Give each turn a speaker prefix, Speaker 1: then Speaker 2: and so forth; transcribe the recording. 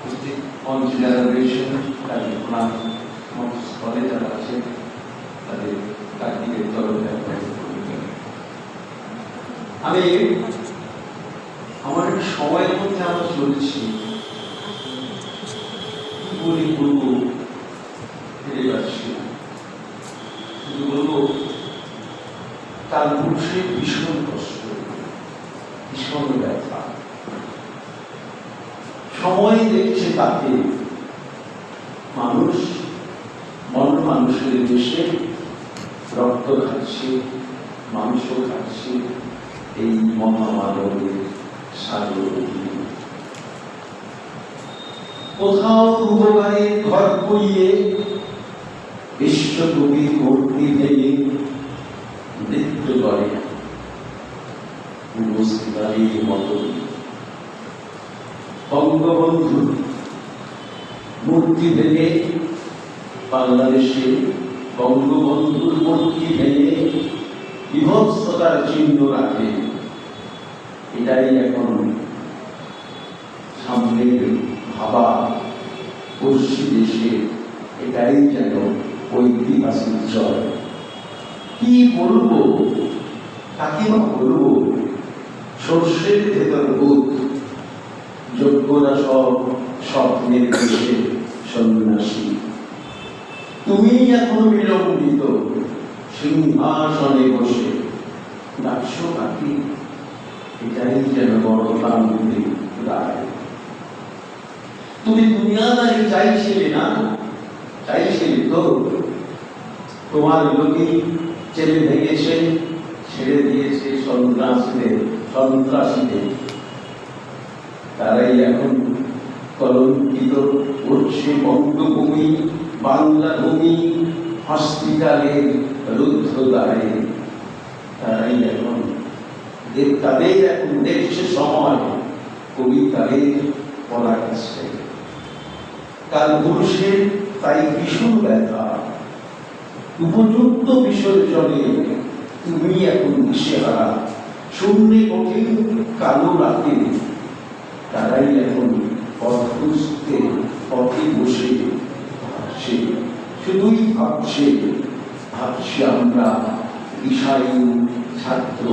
Speaker 1: তাদের মঞ্চস্থলে যারা আছে, তাদের তরফে আমি আমার সময়ের মধ্যে আমরা চলছি বলি বলব ফিরে শুধু বলব, তার মুখে ভীষণ কষ্ট ভীষণ ব্যথা সময় দেখছে তাকে। মানুষ, মন মানুষের দেশে রক্ত খাচ্ছে, মাংস খাচ্ছে, এই মহামানবের সাগর কোথাও উপকারের ঘর করিয়ে বিশ্বকবির মূর্তি ভেঙে নৃত্য করে। উপস্থিতারীর মতো বঙ্গবন্ধু মূর্তি ভেঙে বাংলাদেশে বঙ্গবন্ধুর মূর্তি ভেঙে বিভৎসতার চিহ্ন রাখে, এটাই এখন সামনের ভাবা পড়শি দেশে, এটাই যেন ঐতিহাসিক জয়। কি বলব কাকে বা বলব, সর্ষের ভেতর ভূত যোগ্যরা সব স্বপ্নের দেশে সন্ন্যাসী। তুমি এখন বিলম্বিত সিংহাসনে বসে ডাকছো কাকি? এটাই যেন গণতান্ত্রিক রায়। তুমি দুনিয়াদারি চাইছিলে না? চাইছিলে তো? তোমার লোকই ছেলে ভেঙেছে, ছেড়ে দিয়েছে সন্ত্রাসীদের সন্ত্রাসীদের। তারাই এখন কলঙ্কিত করছে বঙ্গভূমি বাংলা ভূমি হসপিটালের রুদ্ধদ্বারে। তারাই এখন তাদের এখন দেখছে সময় কবিতাদের পরাকাশে কাল পুরুষের তাই ভীষণ ব্যথা। উপযুক্ত বিসর্জনে তুমি এখন দিশেহারা শূন্যে কঠিন কালো রাতে তারাই এখন খুঁজতে পথে বসে ভাবছে। শুধুই ভাবছে ভাবছি আমরা বিষয় ছাত্র।